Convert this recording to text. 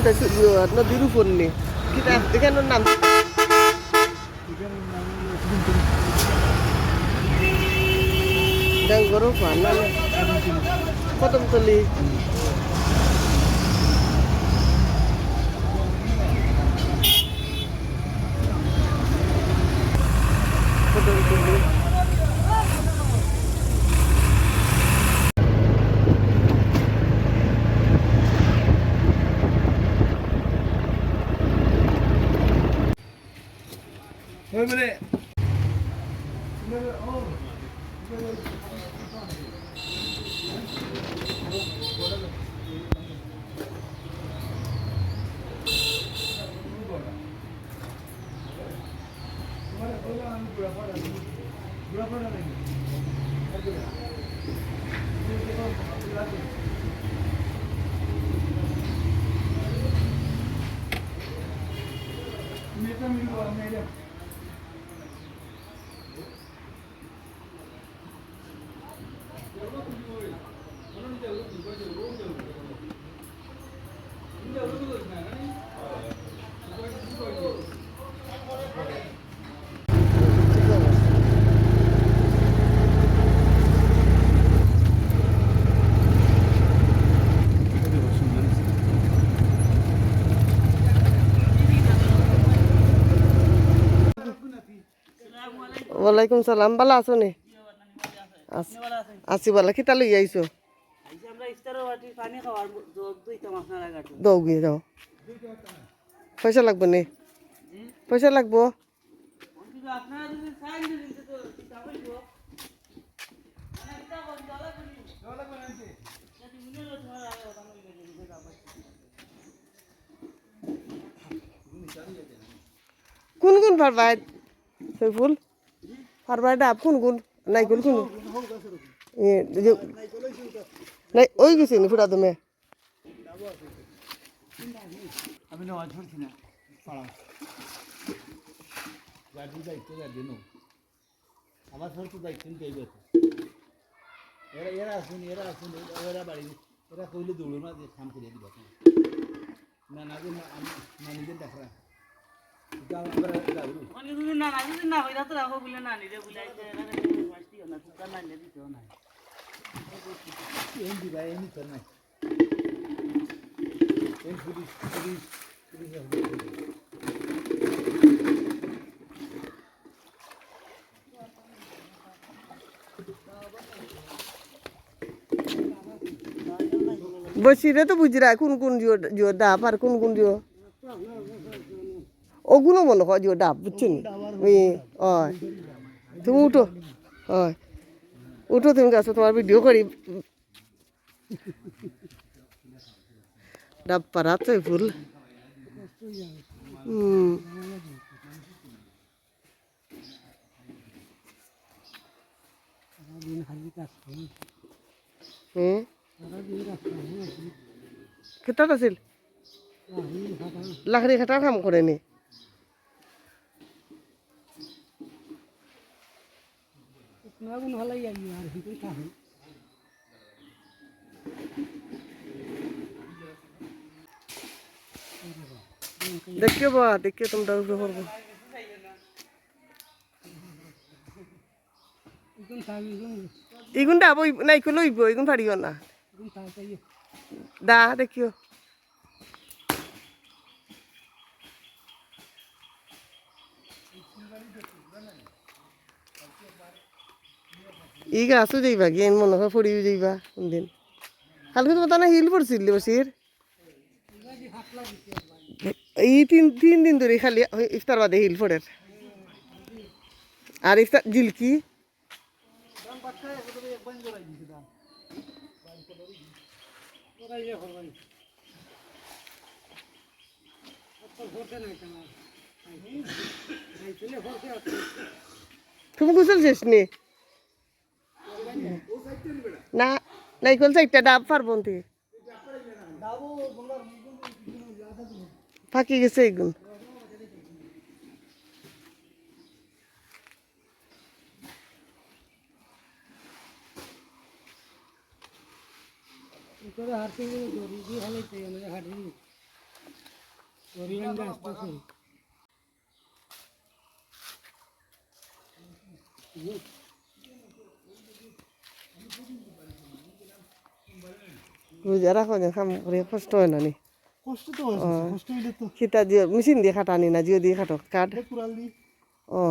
এটা নদীর উপর নে কিতা এখানে নাম। ডাঙ্গর ফান না 胸ブラファララファラ。আইসা আমরা ইফতারের বাটি পানি খাওয়ার যোগ দুইতাম আপনারা গাড়ি দাও গিয়ে যাও পয়সা লাগবে নে পয়সা লাগবো কোন কোন ফারবাই সৈফুল ফারবাই ডাব কোন কোন নাই কোন কোন এ যে নাই ওই গেছে নি ফুটা তুমি। আমি নামাজ পড়ছি না। পাড়া। গাড়ির দায়িত্ব গাড়ি নো আমার সব তো দায়িত্ব নিতে হবে এরা এরা আসুন এরা আসুন এরা বাড়ি এরা কইলে দৌড়ো না যে কাম করে দিবা না না যে আমি মানিদের দেখা। যাব। মানে না না না হইরা তো রাখো বলে না নিরে বুলাইতে এরা মাস্তি না। এমডি ভাই এমনি তো নাই এম পুলিশ পুলিশ পুলিশ বসিরে তো বুঝি রায়, কোন কোন জিও জিও ডাব আর কোন কোন জিও? ওগুলো মনে হয় জিও ডাব বুঝছেন ওই তুমি উঠো হয় উঠো, তুমি গাছ তোমার ভিডিও করি। ডাব পারা তো ফুল হুম কেতাত আছিল? লাকড়ি খাটার কাম করে নি দেখিও বা দেখিও তোমরা উপরে পড়ব ইগুন ডাব নাই লইব ইগুন পারিও না দা দেখিও ই গাছও যাইবা গিয়ে মনে হয় পড়িও যাইবা কোনদিন। কালকে তো না হিল পড়ছিল বসির। এই তিন তিন দিন ধরে খালি ইফতার বাদে হিল পড়ে। আর ইফতার জিলকি তুমি গোসল শেষ নি না নাইকল চারটা ডাব পারব থেকে ফাঁকি গেছে এগুন বুঝে রাখো যে খাম করে কষ্ট হয় না নি। কষ্ট তো হয়েছে কষ্ট হইলে তো। খিতা দিয়ে মেশিন দিয়ে খাটানি না জিও দিয়ে খাটো কাঠ। ও